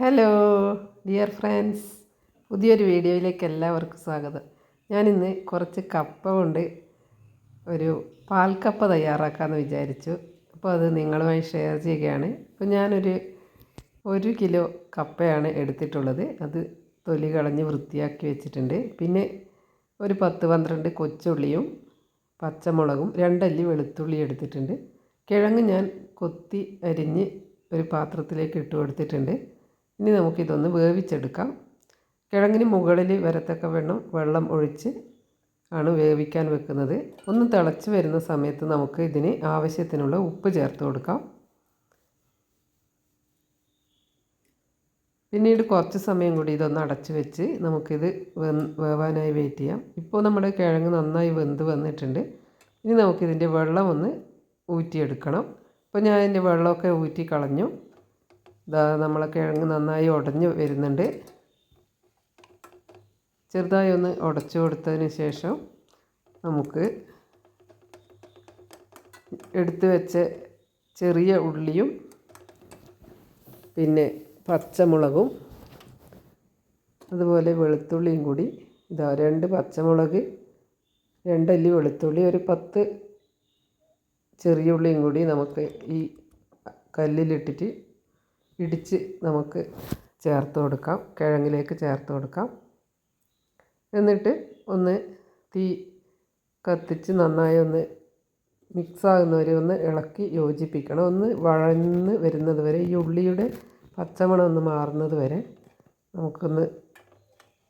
Hello dear friends പുതിയൊരു വീഡിയോയിലേക്ക് എല്ലാവർക്കും സ്വാഗതം. ഞാനിന്ന് കുറച്ച് കപ്പ കൊണ്ട് ഒരു പാൽക്കപ്പ തയ്യാറാക്കാമെന്ന് വിചാരിച്ചു. അപ്പോൾ അത് നിങ്ങളുമായി ഷെയർ ചെയ്യുകയാണ്. അപ്പോൾ ഞാനൊരു ഒരു കിലോ കപ്പയാണ് എടുത്തിട്ടുള്ളത്. അത് തൊലി കളഞ്ഞ് വൃത്തിയാക്കി വെച്ചിട്ടുണ്ട്. പിന്നെ ഒരു പത്ത് പന്ത്രണ്ട് കൊച്ചുള്ളിയും പച്ചമുളകും രണ്ടല്ലി വെളുത്തുള്ളി എടുത്തിട്ടുണ്ട്. കിഴങ്ങ് ഞാൻ കൊത്തി അരിഞ്ഞ് ഒരു പാത്രത്തിലേക്ക് ഇട്ട് കൊടുത്തിട്ടുണ്ട്. ഇനി നമുക്കിതൊന്ന് വേവിച്ചെടുക്കാം. കിഴങ്ങിന് മുകളിൽ വരത്തക്ക വെണ്ണം വെള്ളം ഒഴിച്ച് ആണ് വേവിക്കാൻ വെക്കുന്നത്. ഒന്ന് തിളച്ച് വരുന്ന സമയത്ത് നമുക്ക് ഇതിന് ആവശ്യത്തിനുള്ള ഉപ്പ് ചേർത്ത് കൊടുക്കാം. പിന്നീട് കുറച്ച് സമയം കൂടി ഇതൊന്ന് അടച്ച് വെച്ച് നമുക്കിത് വേവാനായി വെയിറ്റ് ചെയ്യാം. ഇപ്പോൾ നമ്മുടെ കിഴങ്ങ് നന്നായി വെന്ത് വന്നിട്ടുണ്ട്. ഇനി നമുക്കിതിന്റെ വെള്ളം ഒന്ന് ഊറ്റിയെടുക്കണം. അപ്പോൾ ഞാൻ ഇതിന്റെ വെള്ളമൊക്കെ ഊറ്റി കളഞ്ഞു. ഇതാ നമ്മളെ കിഴങ്ങ് നന്നായി ഉടഞ്ഞ് വരുന്നുണ്ട്. ചെറുതായി ഒന്ന് ഉടച്ചു കൊടുത്തതിന് ശേഷം നമുക്ക് എടുത്തു വെച്ച ചെറിയ ഉള്ളിയും പിന്നെ പച്ചമുളകും അതുപോലെ വെളുത്തുള്ളിയും കൂടി. ഇതാ രണ്ട് പച്ചമുളക് രണ്ടല്ലി വെളുത്തുള്ളി ഒരു പത്ത് ചെറിയ ഉള്ളിയും കൂടി നമുക്ക് ഈ കല്ലിലിട്ടിട്ട് ഇടിച്ച് നമുക്ക് ചേർത്ത് കൊടുക്കാം. കിഴങ്ങിലേക്ക് ചേർത്ത് കൊടുക്കാം. എന്നിട്ട് ഒന്ന് തീ കത്തിച്ച് നന്നായി ഒന്ന് മിക്സാകുന്നവരെ ഒന്ന് ഇളക്കി യോജിപ്പിക്കണം. ഒന്ന് വഴന്ന് വരുന്നത് വരെ ഈ ഉള്ളിയുടെ പച്ചമണം ഒന്ന് മാറുന്നത് വരെ നമുക്കൊന്ന്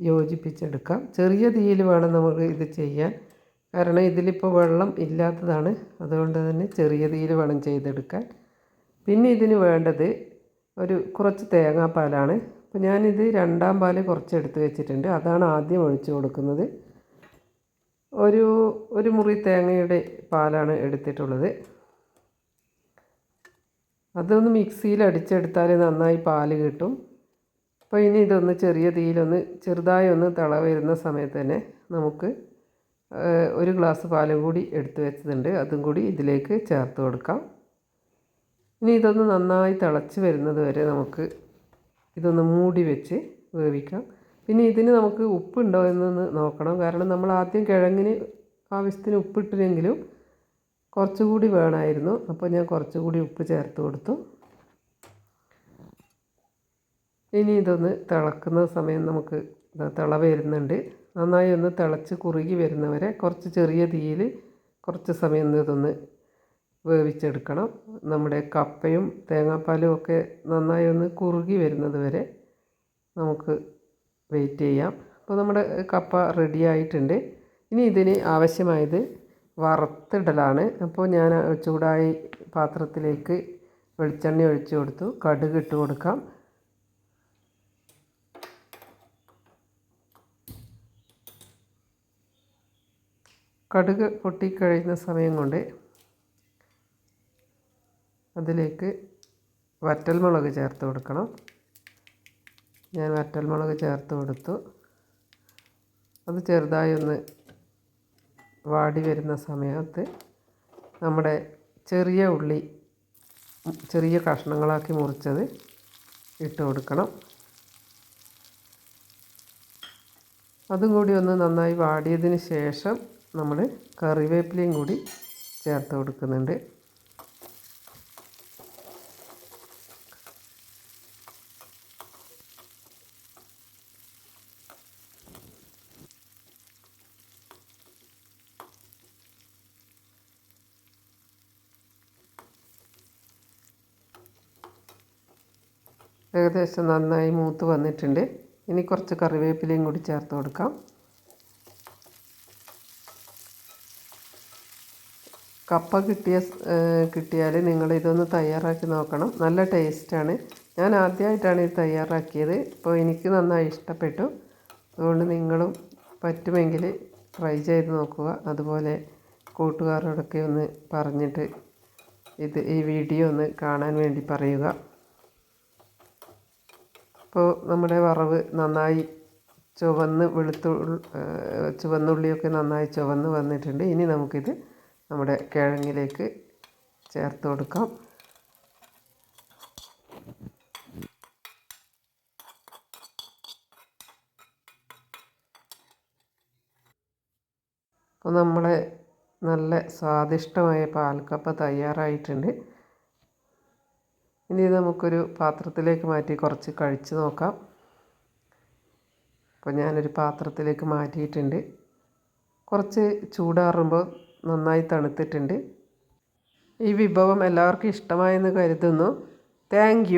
യോജിപ്പിച്ചെടുക്കാം. ചെറിയ തീയിൽ വേണം നമുക്ക് ഇത് ചെയ്യാൻ. കാരണം ഇതിലിപ്പോൾ വെള്ളം ഇല്ലാത്തതാണ്. അതുകൊണ്ട് തന്നെ ചെറിയ തീയിൽ വേണം ചെയ്തെടുക്കാൻ. പിന്നെ ഇതിന് വേണ്ടത് ഒരു കുറച്ച് തേങ്ങാപ്പാലാണ്. അപ്പോൾ ഞാനിത് രണ്ടാം പാൽ കുറച്ച് എടുത്ത് വെച്ചിട്ടുണ്ട്. അതാണ് ആദ്യം ഒഴിച്ച് കൊടുക്കുന്നത്. ഒരു ഒരു മുറി തേങ്ങയുടെ പാലാണ് എടുത്തിട്ടുള്ളത്. അതൊന്ന് മിക്സിയിൽ അടിച്ചെടുത്താൽ നന്നായി പാൽ കിട്ടും. അപ്പോൾ ഇനി ഇതൊന്ന് ചെറിയ തീയിലൊന്ന് ചെറുതായി ഒന്ന് തിള വരുന്ന സമയത്ത് തന്നെ നമുക്ക് ഒരു ഗ്ലാസ് പാലും കൂടി എടുത്ത് വെച്ചിട്ടുണ്ട് അതും കൂടി ഇതിലേക്ക് ചേർത്ത് കൊടുക്കാം. ഇനി ഇതൊന്ന് നന്നായി തിളച്ച് വരുന്നത് വരെ നമുക്ക് ഇതൊന്ന് മൂടി വെച്ച് വേവിക്കാം. പിന്നെ ഇതിന് നമുക്ക് ഉപ്പുണ്ടോ എന്നൊന്ന് നോക്കണം. കാരണം നമ്മൾ ആദ്യം കിഴങ്ങിന് ആവശ്യത്തിന് ഉപ്പിട്ടില്ലെങ്കിലും കുറച്ചുകൂടി വേണമായിരുന്നു. അപ്പോൾ ഞാൻ കുറച്ചുകൂടി ഉപ്പ് ചേർത്ത് കൊടുത്തു. ഇനി ഇതൊന്ന് തിളക്കുന്ന സമയം നമുക്ക് തിള വരുന്നുണ്ട്. നന്നായി ഒന്ന് തിളച്ച് കുറുകി വരുന്നവരെ കുറച്ച് ചെറിയ തീയിൽ കുറച്ച് സമയം ഇതൊന്ന് വേവിച്ചെടുക്കണം. നമ്മുടെ കപ്പയും തേങ്ങാപ്പാലും ഒക്കെ നന്നായി ഒന്ന് കുറുകി വരുന്നത് വരെ നമുക്ക് വെയിറ്റ് ചെയ്യാം. അപ്പോൾ നമ്മുടെ കപ്പ റെഡി ആയിട്ടുണ്ട്. ഇനി ഇതിന് ആവശ്യമായത് വറുത്തിടലാണ്. അപ്പോൾ ഞാൻ ചൂടായി പാത്രത്തിലേക്ക് വെളിച്ചെണ്ണ ഒഴിച്ചു കൊടുത്തു. കടുക് ഇട്ട് കൊടുക്കാം. കടുക് പൊട്ടിക്കഴിയുന്ന സമയം കൊണ്ട് അതിലേക്ക് വറ്റൽമുളക് ചേർത്ത് കൊടുക്കണം. ഞാൻ വറ്റൽമുളക് ചേർത്ത് കൊടുത്തു. അത് ചെറുതായി ഒന്ന് വാടി വരുന്ന സമയത്ത് നമ്മുടെ ചെറിയ ഉള്ളി ചെറിയ കഷ്ണങ്ങളാക്കി മുറിച്ചത് ഇട്ട് കൊടുക്കണം. അതും കൂടി ഒന്ന് നന്നായി വാടിയതിന് ശേഷം നമ്മൾ കറിവേപ്പിലയും കൂടി ചേർത്ത് കൊടുക്കുന്നുണ്ട്. ഏകദേശം നന്നായി മൂത്ത് വന്നിട്ടുണ്ട്. ഇനി കുറച്ച് കറിവേപ്പിലയും കൂടി ചേർത്ത് കൊടുക്കാം. കപ്പ കിട്ടിയ കിട്ടിയാൽ നിങ്ങൾ ഇതൊന്ന് തയ്യാറാക്കി നോക്കണം. നല്ല ടേസ്റ്റാണ്. ഞാൻ ആദ്യമായിട്ടാണ് ഇത് തയ്യാറാക്കിയത്. അപ്പോൾ എനിക്ക് നന്നായി ഇഷ്ടപ്പെട്ടു. അതുകൊണ്ട് നിങ്ങളും പറ്റുമെങ്കിൽ ട്രൈ ചെയ്ത് നോക്കുക. അതുപോലെ കൂട്ടുകാരോടൊക്കെ ഒന്ന് പറഞ്ഞിട്ട് ഇത് ഈ വീഡിയോ ഒന്ന് കാണാൻ വേണ്ടി പറയുക. അപ്പോൾ നമ്മുടെ വറവ് നന്നായി ചുവന്ന് വെളുത്തു ചുവന്നുള്ളിയൊക്കെ നന്നായി ചുവന്ന് വന്നിട്ടുണ്ട്. ഇനി നമുക്കിത് നമ്മുടെ കിഴങ്ങിലേക്ക് ചേർത്ത് കൊടുക്കാം. അപ്പോൾ നമ്മളെ നല്ല സ്വാദിഷ്ടമായ പാൽക്കപ്പ തയ്യാറായിട്ടുണ്ട്. ഇനി ഇത് നമുക്കൊരു പാത്രത്തിലേക്ക് മാറ്റി കുറച്ച് കഴിച്ച് നോക്കാം. അപ്പോൾ ഞാനൊരു പാത്രത്തിലേക്ക് മാറ്റിയിട്ടുണ്ട്. കുറച്ച് ചൂടാറുമ്പോൾ നന്നായി തണുത്തിട്ടുണ്ട്. ഈ വിഭവം എല്ലാവർക്കും ഇഷ്ടമായെന്ന് കരുതുന്നു. താങ്ക്